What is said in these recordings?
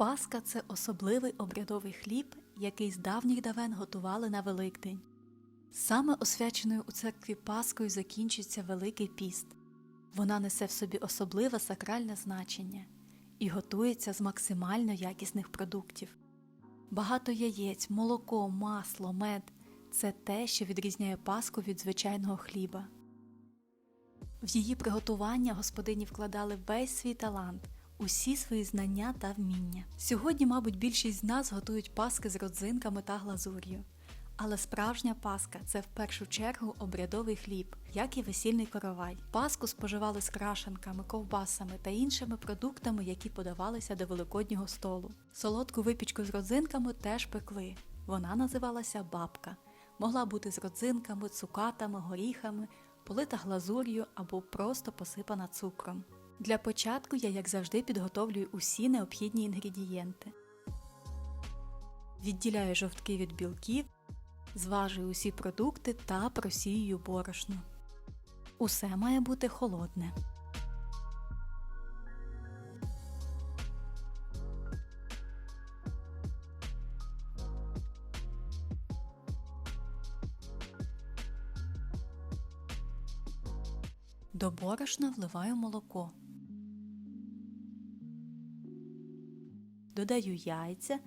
Паска це особливий обрядовий хліб, який з давніх давен готували на Великдень. Саме освяченою у церкві Паскою закінчується Великий піст. Вона несе в собі особливе сакральне значення і готується з максимально якісних продуктів. Багато яєць, молоко, масло, мед це те, що відрізняє Паску від звичайного хліба. В її приготування господині вкладали весь свій талант, усі свої знання та вміння. Сьогодні, мабуть, більшість з нас готують паски з родзинками та глазур'ю. Але справжня паска це в першу чергу обрядовий хліб, як і весільний коровай. Паску споживали з крашенками, ковбасами та іншими продуктами, які подавалися до великоднього столу. Солодку випічку з родзинками теж пекли. Вона називалася бабка. Могла бути з родзинками, цукатами, горіхами, полита глазур'ю або просто посипана цукром. Для початку я, як завжди, підготовлюю усі необхідні інгредієнти. Відділяю жовтки від білків, зважую усі продукти та просіюю борошно. Усе має бути холодне. До борошна вливаю молоко. Додаю яйця,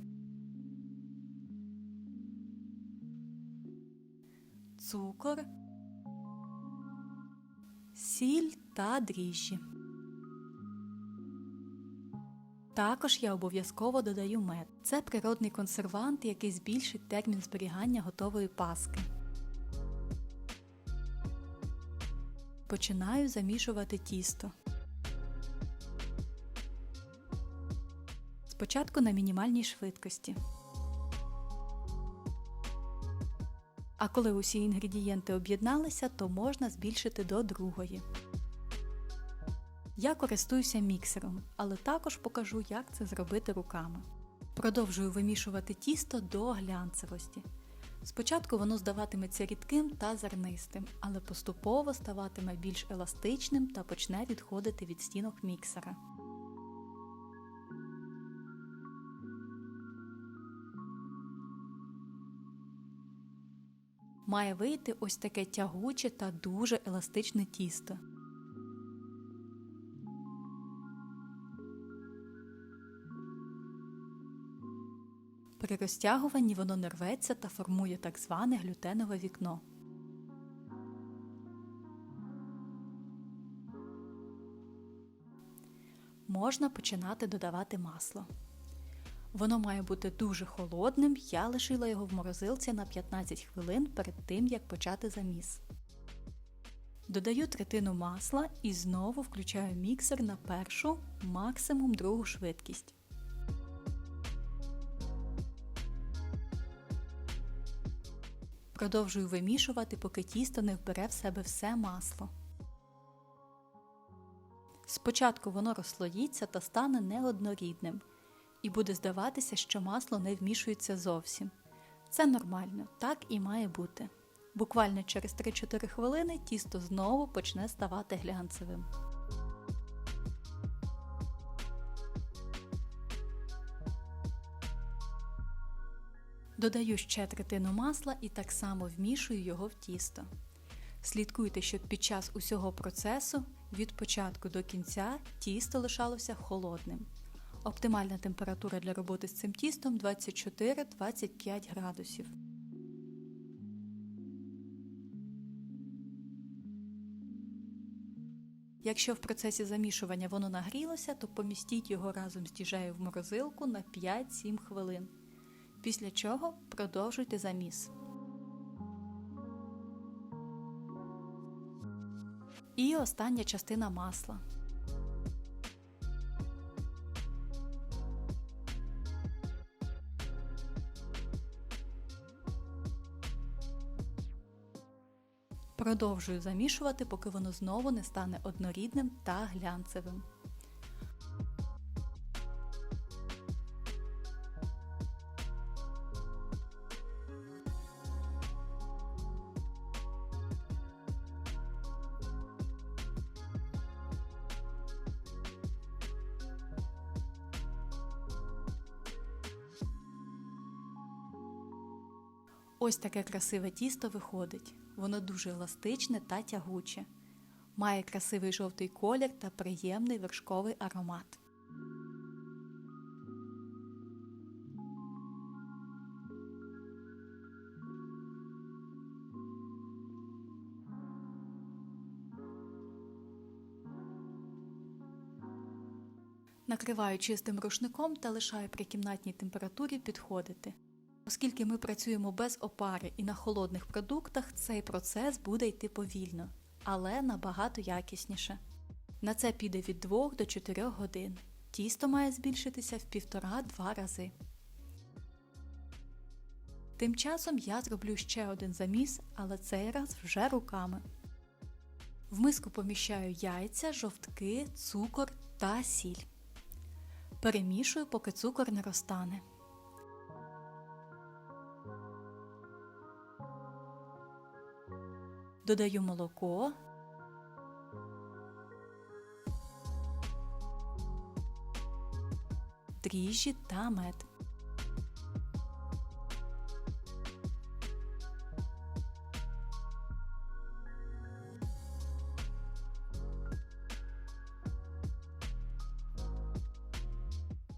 цукор, сіль та дріжджі. Також я обов'язково додаю мед. Це природний консервант, який збільшить термін зберігання готової паски. Починаю замішувати тісто. Спочатку на мінімальній швидкості. А коли усі інгредієнти об'єдналися, то можна збільшити до другої. Я користуюся міксером, але також покажу, як це зробити руками. Продовжую вимішувати тісто до глянцевості. Спочатку воно здаватиметься рідким та зернистим, але поступово ставатиме більш еластичним та почне відходити від стінок міксера. Має вийти ось таке тягуче та дуже еластичне тісто. При розтягуванні воно не рветься та формує так зване глютенове вікно. Можна починати додавати масло. Воно має бути дуже холодним, я лишила його в морозилці на 15 хвилин перед тим, як почати заміс. Додаю третину масла і знову включаю міксер на першу, максимум другу швидкість. Продовжую вимішувати, поки тісто не вбере в себе все масло. Спочатку воно розслоїться та стане неоднорідним, і буде здаватися, що масло не вмішується зовсім. Це нормально, так і має бути. Буквально через 3-4 хвилини тісто знову почне ставати глянцевим. Додаю ще третину масла і так само вмішую його в тісто. Слідкуйте, щоб під час усього процесу від початку до кінця тісто лишалося холодним. Оптимальна температура для роботи з цим тістом 24-25 градусів. Якщо в процесі замішування воно нагрілося, то помістіть його разом з діжею в морозилку на 5-7 хвилин. Після чого продовжуйте заміс. І остання частина масла. Продовжую замішувати, поки воно знову не стане однорідним та глянцевим. Ось таке красиве тісто виходить. Воно дуже еластичне та тягуче. Має красивий жовтий колір та приємний вершковий аромат. Накриваю чистим рушником та лишаю при кімнатній температурі підходити. Оскільки ми працюємо без опари і на холодних продуктах, цей процес буде йти повільно, але набагато якісніше. На це піде від 2 до 4 годин. Тісто має збільшитися в 1,5-2 рази. Тим часом я зроблю ще один заміс, але цей раз вже руками. В миску поміщаю яйця, жовтки, цукор та сіль. Перемішую, поки цукор не розтане. Додаю молоко. Дріжджі та мед.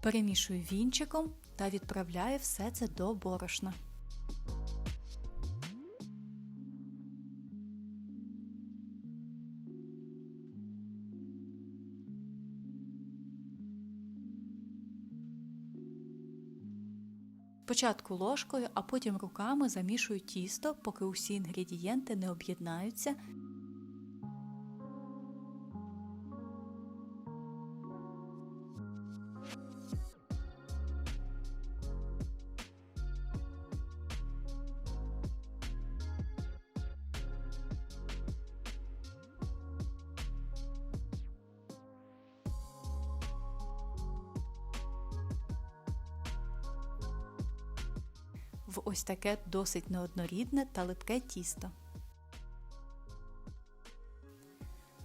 Перемішую вінчиком та відправляю все це до борошна. Спочатку ложкою, а потім руками замішую тісто, поки усі інгредієнти не об'єднаються. Таке досить неоднорідне та липке тісто.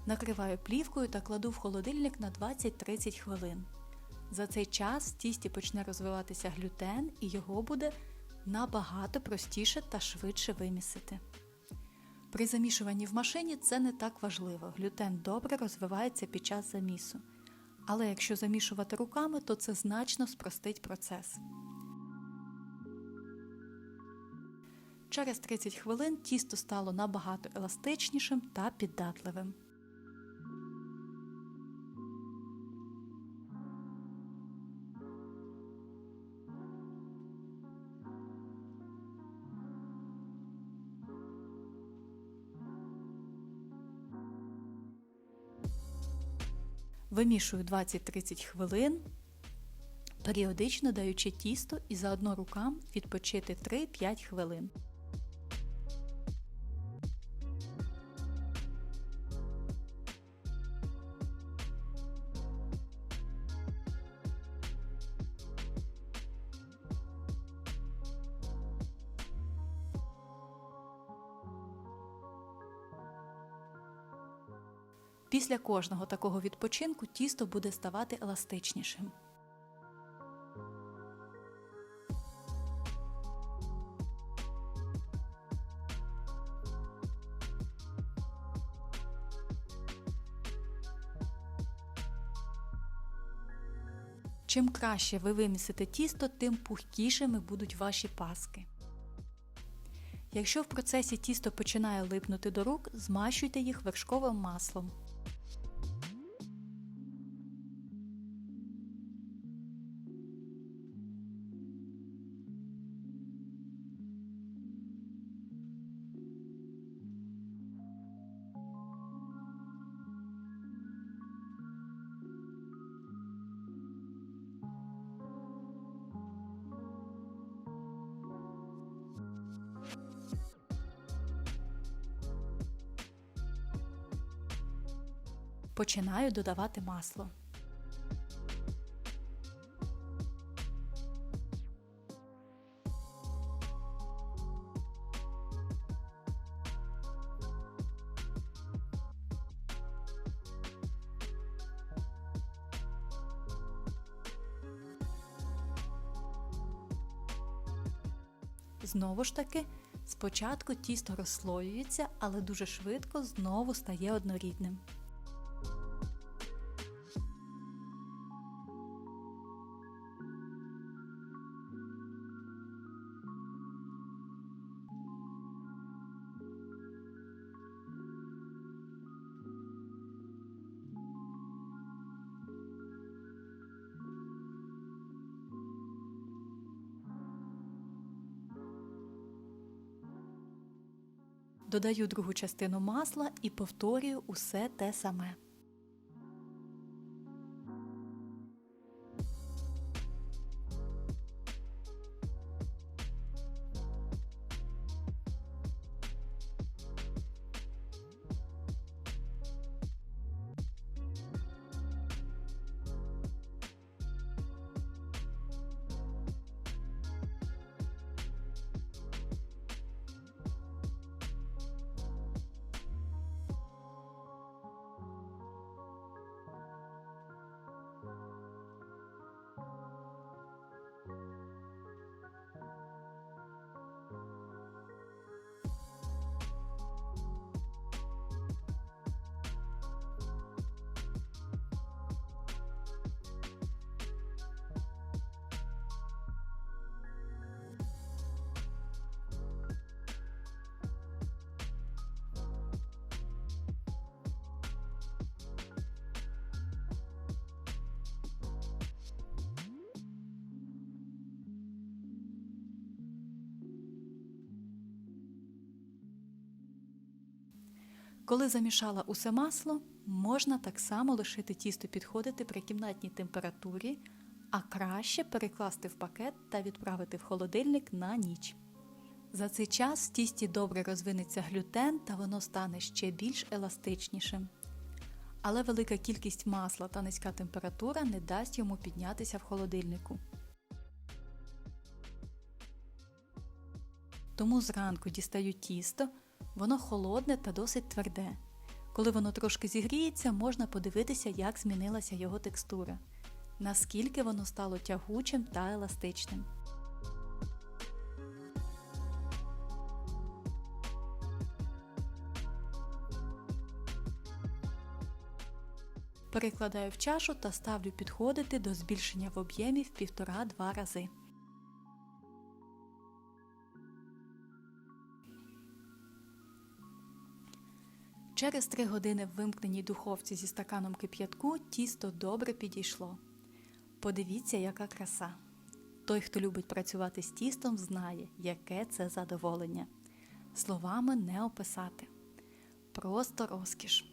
Накриваю плівкою та кладу в холодильник на 20-30 хвилин. За цей час в тісті почне розвиватися глютен і його буде набагато простіше та швидше вимісити. При замішуванні в машині це не так важливо. Глютен добре розвивається під час замісу. Але якщо замішувати руками, то це значно спростить процес. Через 30 хвилин тісто стало набагато еластичнішим та піддатливим. Вимішую 20-30 хвилин, періодично даючи тісто і заодно рукам відпочити 3-5 хвилин. Кожного такого відпочинку тісто буде ставати еластичнішим. Чим краще ви вимісите тісто, тим пухкішими будуть ваші паски. Якщо в процесі тісто починає липнути до рук, змащуйте їх вершковим маслом. Починаю додавати масло. Знову ж таки Спочатку тісто розслоюється, але дуже швидко знову стає однорідним. Додаю другу частину масла і повторюю усе те саме. Коли замішала усе масло, можна так само лишити тісто підходити при кімнатній температурі, а краще перекласти в пакет та відправити в холодильник на ніч. За цей час в тісті добре розвинеться глютен та воно стане ще більш еластичнішим. Але велика кількість масла та низька температура не дасть йому піднятися в холодильнику. Тому зранку дістаю тісто, воно холодне та досить тверде. Коли воно трошки зігріється, можна подивитися, як змінилася його текстура, наскільки воно стало тягучим та еластичним. Перекладаю в чашу та ставлю підходити до збільшення в об'ємі в 1,5-2 рази. Через 3 години в вимкненій духовці зі стаканом кип'ятку тісто добре підійшло. Подивіться, яка краса. Той, хто любить працювати з тістом, знає, яке це задоволення. Словами не описати. Просто розкіш.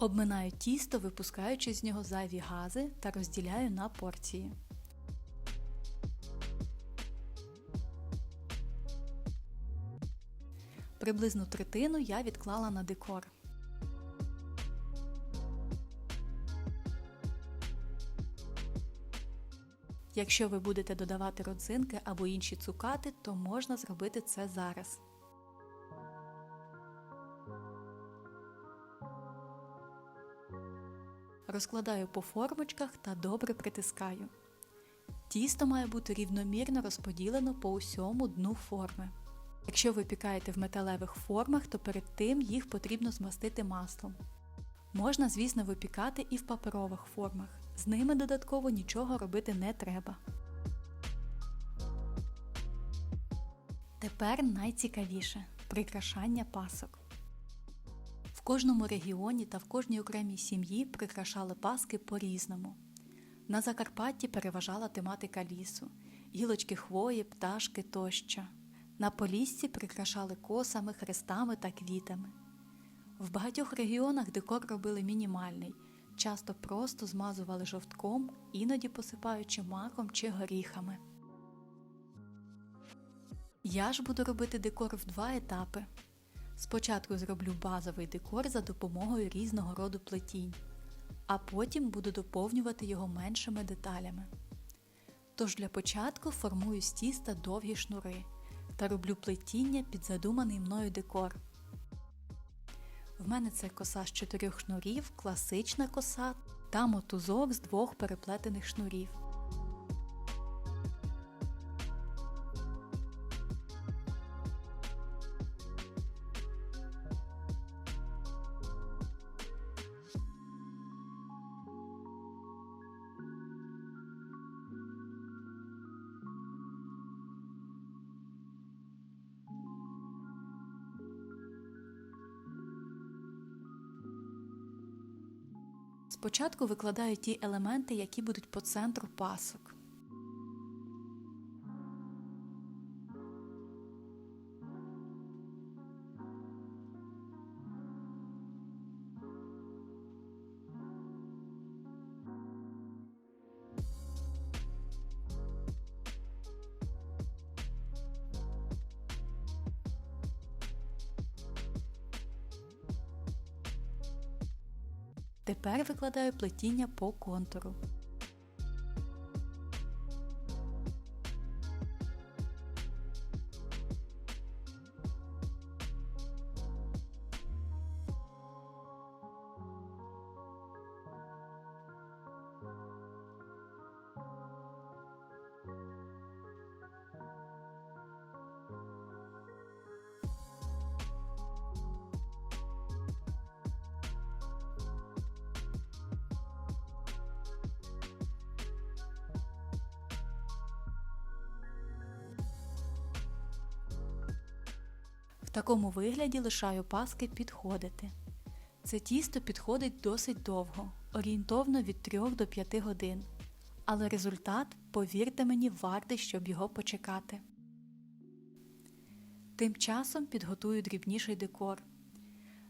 Обминаю тісто, випускаючи з нього зайві гази та розділяю на порції. Приблизну третину я відклала на декор. Якщо ви будете додавати родзинки або інші цукати, то можна зробити це зараз. Розкладаю по формочках та добре притискаю. Тісто має бути рівномірно розподілено по усьому дну форми. Якщо ви пікаєте в металевих формах, то перед тим їх потрібно змастити маслом. Можна, звісно, випікати і в паперових формах. З ними додатково нічого робити не треба. Тепер найцікавіше прикрашання пасок. Кожному регіоні та в кожній окремій сім'ї прикрашали паски по-різному. На Закарпатті переважала тематика лісу, гілочки хвої, пташки тощо. На Поліссі прикрашали косами, хрестами та квітами. В багатьох регіонах декор робили мінімальний, часто просто змазували жовтком, іноді посипаючи маком чи горіхами. Я ж буду робити декор в два етапи. Спочатку зроблю базовий декор за допомогою різного роду плетінь, а потім буду доповнювати його меншими деталями. Тож для початку формую з тіста довгі шнури та роблю плетіння під задуманий мною декор. В мене це коса з чотирьох шнурів, класична коса та мотузок з двох переплетених шнурів. Спочатку викладаю ті елементи, які будуть по центру пасок. Тепер плетіння по контуру. В такому вигляді лишаю паски підходити. Це тісто підходить досить довго, орієнтовно від 3 до 5 годин. Але результат, повірте мені, вартий, щоб його почекати. Тим часом підготую дрібніший декор.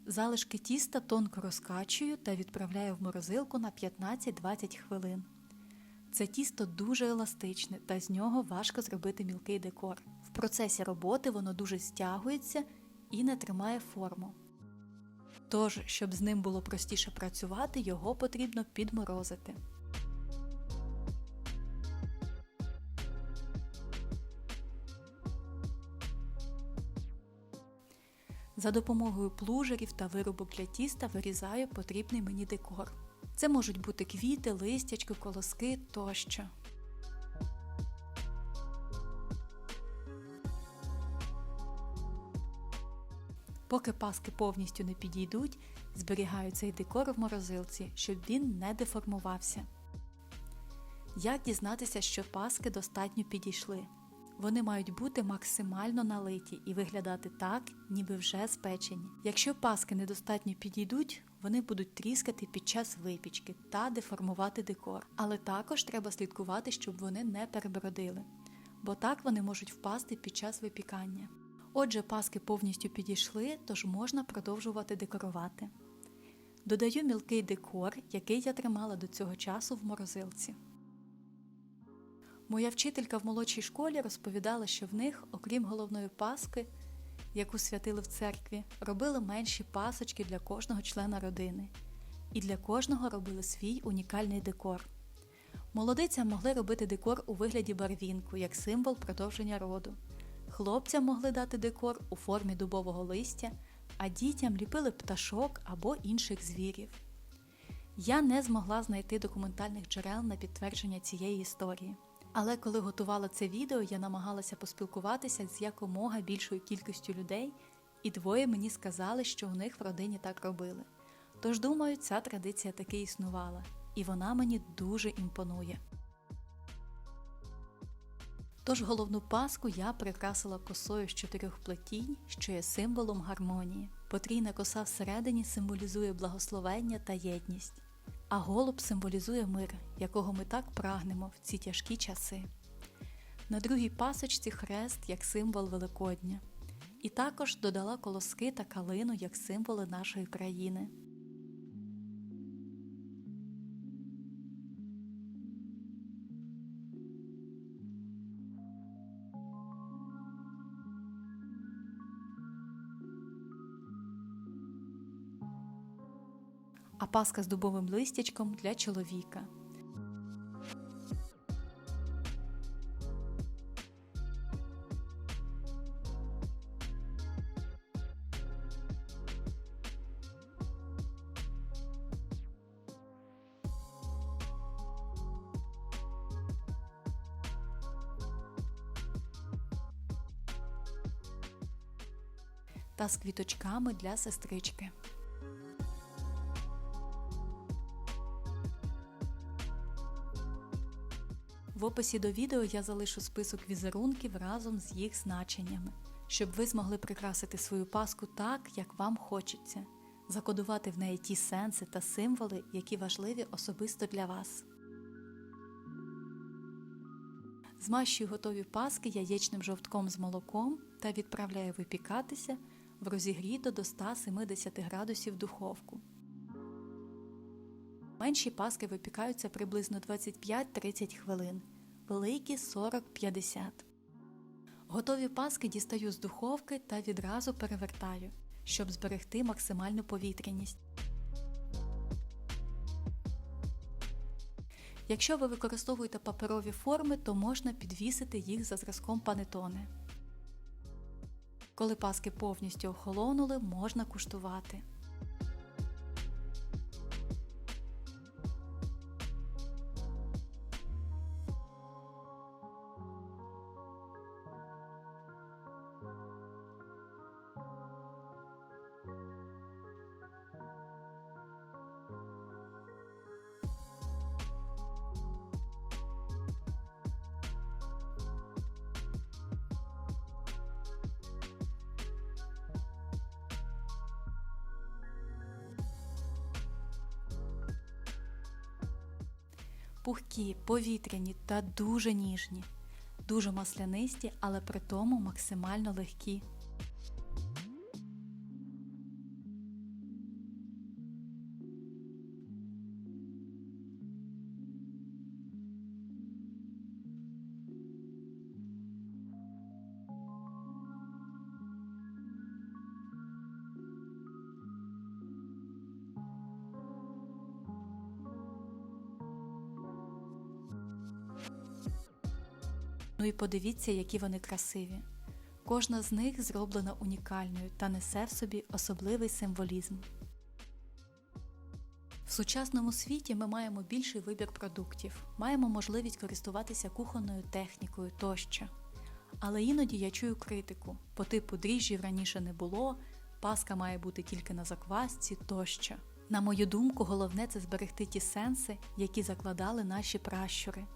Залишки тіста тонко розкачую та відправляю в морозилку на 15-20 хвилин. Це тісто дуже еластичне та з нього важко зробити мілкий декор. В процесі роботи воно дуже стягується і не тримає форму. Тож, щоб з ним було простіше працювати, його потрібно підморозити. За допомогою плужерів та виробок для тіста вирізаю потрібний мені декор. Це можуть бути квіти, листячки, колоски тощо. Поки паски повністю не підійдуть, зберігаю цей декор в морозилці, щоб він не деформувався. Як дізнатися, що паски достатньо підійшли? Вони мають бути максимально налиті і виглядати так, ніби вже спечені. Якщо паски недостатньо підійдуть, вони будуть тріскати під час випічки та деформувати декор. Але також треба слідкувати, щоб вони не перебродили, бо так вони можуть впасти під час випікання. Отже, паски повністю підійшли, тож можна продовжувати декорувати. Додаю мілкий декор, який я тримала до цього часу в морозилці. Моя вчителька в молодшій школі розповідала, що в них, окрім головної паски, яку святили в церкві, робили менші пасочки для кожного члена родини, і для кожного робили свій унікальний декор. Молодицям могли робити декор у вигляді барвінку як символ продовження роду. Хлопцям могли дати декор у формі дубового листя, а дітям ліпили пташок або інших звірів. Я не змогла знайти документальних джерел на підтвердження цієї історії. Але коли готувала це відео, я намагалася поспілкуватися з якомога більшою кількістю людей, і двоє мені сказали, що у них в родині так робили. Тож, думаю, ця традиція таки існувала, і вона мені дуже імпонує. Тож головну паску я прикрасила косою з чотирьох плетінь, що є символом гармонії. Потрійна коса всередині символізує благословення та єдність, а голуб символізує мир, якого ми так прагнемо в ці тяжкі часи. На другій пасочці хрест як символ Великодня, і також додала колоски та калину як символи нашої країни. а паска з дубовим листячком для чоловіка. Та з квіточками для сестрички. Описі до відео я залишу список візерунків разом з їх значеннями, щоб ви змогли прикрасити свою паску так, як вам хочеться, закодувати в неї ті сенси та символи, які важливі особисто для вас. Змащую готові паски яєчним жовтком з молоком та відправляю випікатися в розігріту до 170 градусів духовку. Менші паски випікаються приблизно 25-30 хвилин, великі 40-50. Готові паски дістаю з духовки та відразу перевертаю, щоб зберегти максимальну повітряність. Якщо ви використовуєте паперові форми, то можна підвісити їх за зразком панетоне. Коли паски повністю охолонули, можна куштувати. Пухкі, повітряні та дуже ніжні, дуже маслянисті, але при тому максимально легкі. Ну і подивіться, які вони красиві. Кожна з них зроблена унікальною та несе в собі особливий символізм. В сучасному світі ми маємо більший вибір продуктів, маємо можливість користуватися кухонною технікою тощо. Але іноді я чую критику по типу дріжджів раніше не було, паска має бути тільки на заквасці тощо. На мою думку, головне це зберегти ті сенси, які закладали наші пращури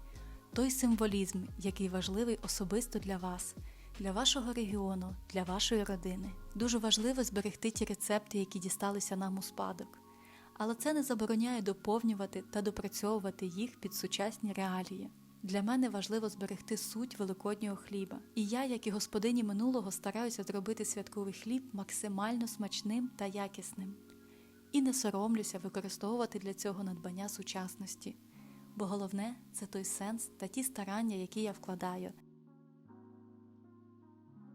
той символізм, який важливий особисто для вас, для вашого регіону, для вашої родини. Дуже важливо зберегти ті рецепти, які дісталися нам у спадок. Але це не забороняє доповнювати та допрацьовувати їх під сучасні реалії. Для мене важливо зберегти суть великоднього хліба, і я, як і господині минулого, стараюся зробити святковий хліб максимально смачним та якісним. І не соромлюся використовувати для цього надбання сучасності бо головне це той сенс та ті старання, які я вкладаю,